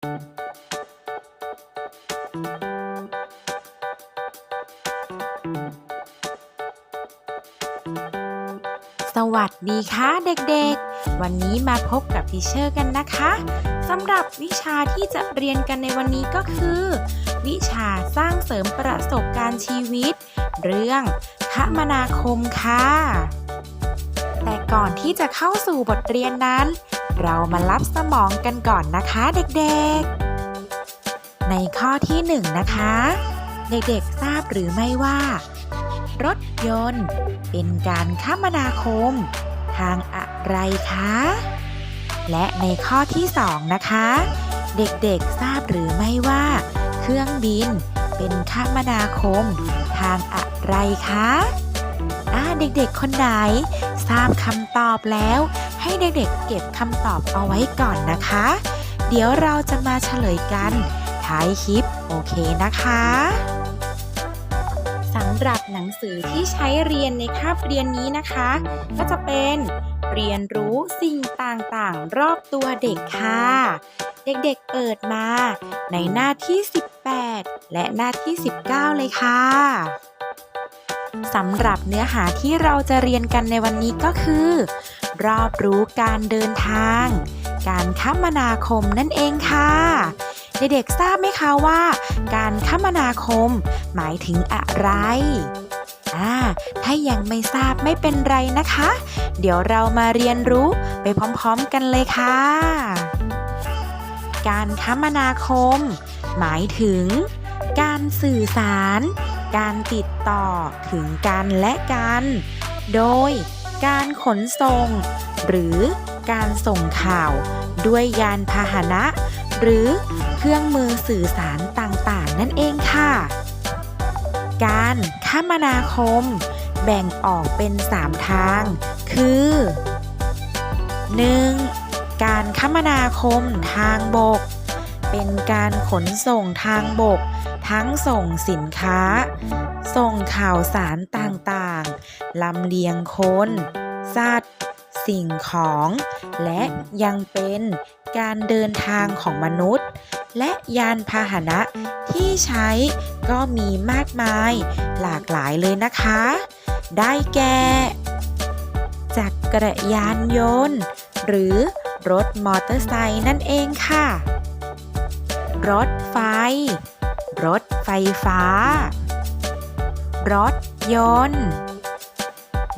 สวัสดีค่ะเด็กๆ วันนี้มาพบกับทีเชอร์กันนะคะสำหรับวิชาที่จะเรียนกันในวันนี้ก็คือ วิชาสร้างเสริมประสบการณ์ชีวิต เรื่องคมนาคมค่ะ แต่ก่อนที่จะเข้าสู่บทเรียนนั้น เรามารับสมองกันก่อนนะคะเด็กๆ ในข้อที่หนึ่งนะคะ เด็กๆทราบหรือไม่ว่า รถยนต์ เป็นการคมนาคม ทางอะไรคะ และในข้อที่สองนะคะ เด็กๆทราบหรือไม่ว่า เครื่องบิน เป็นคมนาคม ทางอะไรคะอ่าเด็กๆคนไหน ทราบคำตอบแล้ว ให้เด็กๆเก็บคำตอบเอาไว้ก่อนนะคะ เดี๋ยวเราจะมาเฉลยกันท้ายคลิปโอเคนะคะสำหรับหนังสือที่ใช้เรียนในคาบเรียนนี้นะคะ ก็จะเป็นเรียนรู้สิ่งต่างๆ รอบตัวเด็กค่ะ เด็กๆเปิดมาในหน้าที่ 18 และหน้าที่ 19 เลยค่ะสำหรับเนื้อหาที่เราจะเรียนกันในวันนี้ก็คือ รอบรู้การเดินทาง การคมนาคมนั่นเองค่ะเด็กๆทราบไหมคะว่า การคมนาคม หมายถึงอะไรอ่าถ้ายังไม่ทราบไม่เป็นไรนะคะ เดี๋ยวเรามาเรียนรู้ไปพร้อมๆกันเลยค่ะ การคมนาคม หมายถึง การสื่อสาร การติดต่อถึงกันและกัน โดย การขนส่ง หรือการส่งข่าว ด้วยยานพาหนะ หรือเครื่องมือสื่อสารต่างๆ นั่นเองค่ะ การคมนาคม แบ่งออกเป็น 3 ทาง คือ 1. การคมนาคมทางบก เป็นการขนส่งทางบก ทั้งส่งสินค้า ส่งข่าวสารต่างๆ ลำเลียงคน สัตว์ สิ่งของ และยังเป็นการเดินทางของมนุษย์ และยานพาหนะที่ใช้ก็มีมากมายหลากหลายเลยนะคะ ได้แก่จักรยานยนต์ หรือรถมอเตอร์ไซค์นั่นเองค่ะ รถไฟ รถไฟฟ้า รถยนต์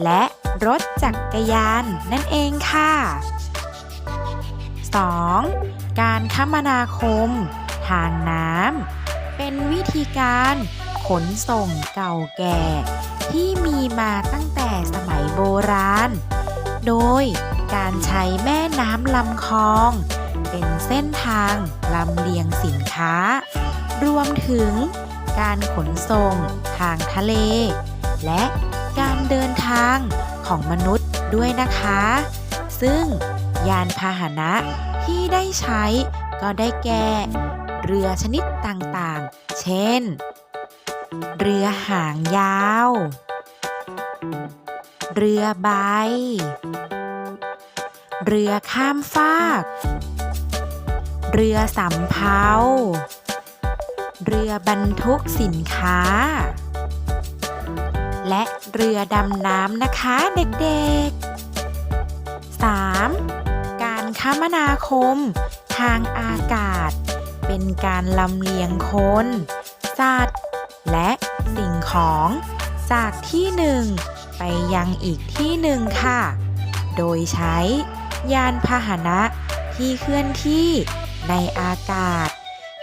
และรถจักรยานนั่นเองค่ะ 2. การคมนาคม ทางน้ำเป็นวิธีการขนส่งเก่าแก่ ที่มีมาตั้งแต่สมัยโบราณ โดยการใช้แม่น้ำลำคลอง เป็นเส้นทางลำเลียงสินค้า รวมถึงการขนส่งทางทะเล และการเดินทางของมนุษย์ด้วยนะคะ ซึ่งยานพาหนะที่ได้ใช้ก็ได้แก่ เรือชนิดต่างๆ เช่น เรือหางยาว เรือใบ เรือข้ามฟาก เรือสำเภา เรือบรรทุกสินค้า และเรือดำน้ำนะคะเด็กๆ 3. การคมนาคม ทางอากาศ เป็นการลำเลียงคน สัตว์ และสิ่งของ จากที่หนึ่งไปยังอีกที่หนึ่งค่ะ โดยใช้ ยานพาหนะที่เคลื่อนที่ในอากาศ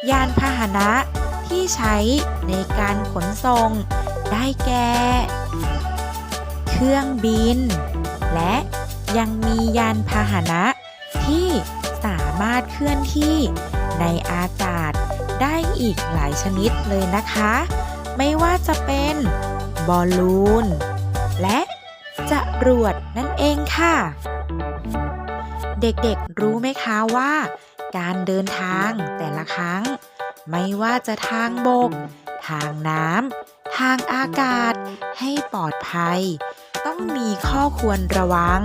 ยานพาหนะ ที่ใช้ในการขนส่ง ได้แก่ เครื่องบิน และยังมียานพาหนะ ที่สามารถเคลื่อนที่ในอากาศได้อีกหลายชนิดเลยนะคะ ไม่ว่าจะเป็นบอลลูน และจะรวดนั่นเองค่ะ เด็กๆรู้ไหมคะว่า การเดินทางแต่ละครั้ง ไม่ว่าจะทางบก ทางน้ำ ทางอากาศ ให้ปลอดภัย ต้องมีข้อควรระวัง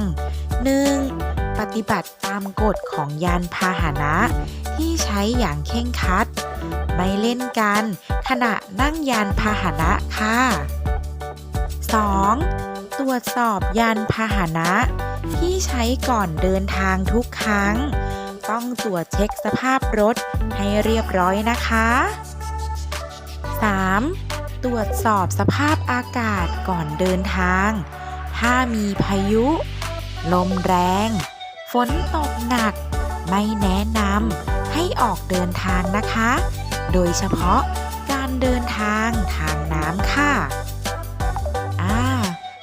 1. ปฏิบัติตามกฎของยานพาหนะ ที่ใช้อย่างเคร่งครัด ไม่เล่นกัน ขณะนั่งยานพาหนะค่ะ 2. ตรวจสอบยานพาหนะ ที่ใช้ก่อนเดินทางทุกครั้ง ต้องตรวจเช็คสภาพรถให้เรียบร้อยนะคะ 3. ตรวจสอบสภาพอากาศก่อนเดินทาง ถ้ามีพายุ ลมแรง ฝนตกหนัก ไม่แนะนำให้ออกเดินทางนะคะ โดยเฉพาะการเดินทางทางน้ำค่ะ อ่า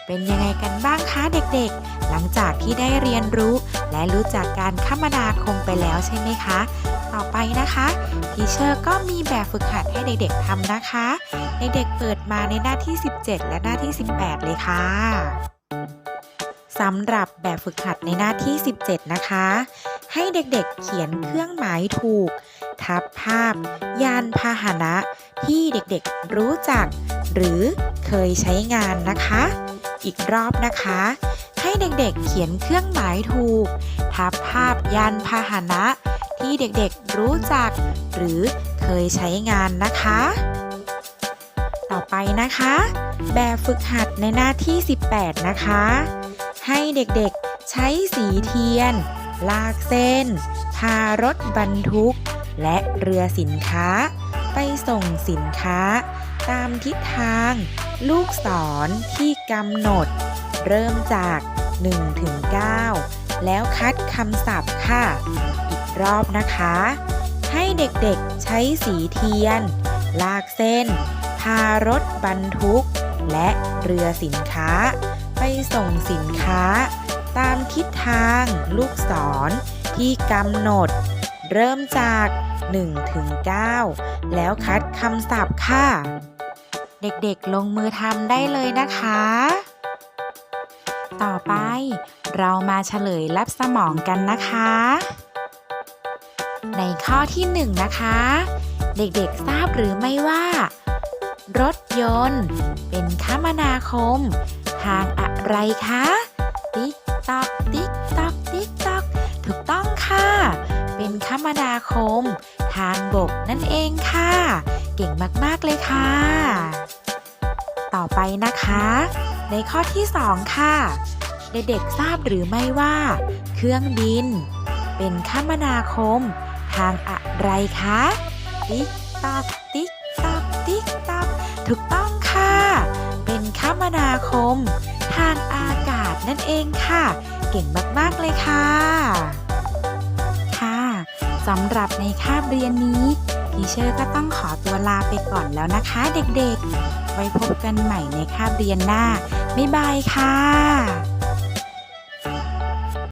เป็นยังไงกันบ้างคะเด็กๆ หลังจากที่ได้เรียนรู้ และรู้จักการคมนาคมไปแล้วใช่ไหมคะ ต่อไปนะคะทีเชอร์ก็มีแบบฝึกหัดให้เด็กๆทำนะคะเด็กๆเปิดมาในหน้าที่ 17 และหน้าที่ 18 เลยค่ะสำหรับแบบฝึกหัดในหน้าที่ 17 นะคะ ให้เด็กๆเขียนเครื่องหมายถูก ทับภาพ ยานพาหนะ ที่เด็กๆรู้จัก หรือเคยใช้งานนะคะ อีกรอบนะคะ ให้เด็กๆเขียนเครื่องหมายถูก ทับภาพยานพาหนะ ที่เด็กๆรู้จัก หรือเคยใช้งานนะคะ ต่อไปนะคะ แบบฝึกหัดในหน้าที่ 18 นะคะ ให้เด็กๆใช้สีเทียน ลากเส้น พารถบรรทุก และเรือสินค้า ไปส่งสินค้า ตามทิศทาง ลูกศรที่กำหนด เริ่มจาก 1 ถึง 9 แล้วคัดคำศัพท์ค่ะ อีกรอบนะคะ ให้เด็กๆใช้สีเทียน ลากเส้น พารถบรรทุก และเรือสินค้า ไปส่งสินค้า ตามทิศทางลูกศรที่กำหนด เริ่มจาก1ถึง9แล้วคัดคำศัพท์ค่ะ เด็กๆลงมือทำได้เลยนะคะ ต่อไป เรามาเฉลยรับสมองกันนะคะ ในข้อที่1นะคะ เด็กๆทราบหรือไม่ว่า รถยนต์ เป็นคมนาคม ทางอะไรคะ ติ๊กตอกติ๊กตอกติ๊กตอกถูกต้องค่ะ เป็นคมนาคม ทางบกนั่นเองค่ะ เก่งมากๆเลยค่ะ ต่อไปนะคะ ในข้อที่ 2 ค่ะ เด็กๆทราบหรือไม่ว่า เครื่องบิน เป็นคมนาคม ทางอะไรคะ ติ๊กตอกติ๊กตอกติ๊กตอกถูกต้องค่ะ เป็นคมนาคม ทางอากาศนั่นเองค่ะ เก่งมากๆเลยค่ะ ค่ะสำหรับในคาบเรียนนี้ทีเชอร์ก็ต้องขอตัวลาไปก่อนแล้วนะคะ เด็กๆ ไว้พบกันใหม่ในคาบเรียนหน้า บ๊ายบายค่ะ